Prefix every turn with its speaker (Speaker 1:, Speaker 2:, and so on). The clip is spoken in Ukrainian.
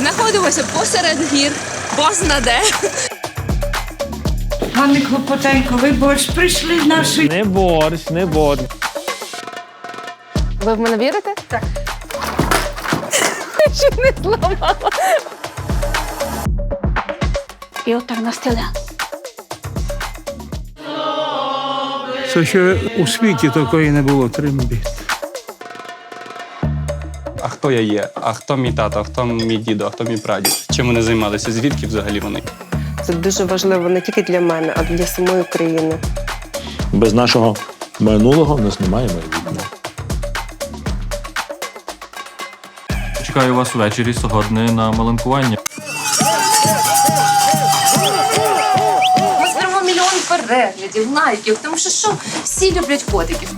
Speaker 1: знаходимося посеред гір. Бозна де.
Speaker 2: Пане Клопотенко, ви борщ прийшли наші.
Speaker 3: Не борщ, не борщ.
Speaker 4: Ви в мене вірите? Так. Чи не зламала? І отак на стіле.
Speaker 5: Це ще у світі такої не було тримбіт.
Speaker 6: А хто я є? А хто мій тато, а хто мій дідо, а хто мій прадід? Чим вони займалися? Звідки взагалі вони?
Speaker 7: Це дуже важливо не тільки для мене, а для самої України.
Speaker 8: Без нашого минулого в нас немає майбутнього.
Speaker 9: Чекаю вас ввечері сьогодні на маланкування.
Speaker 1: Ми зберемо мільйон переглядів, лайків, тому що що всі люблять котиків.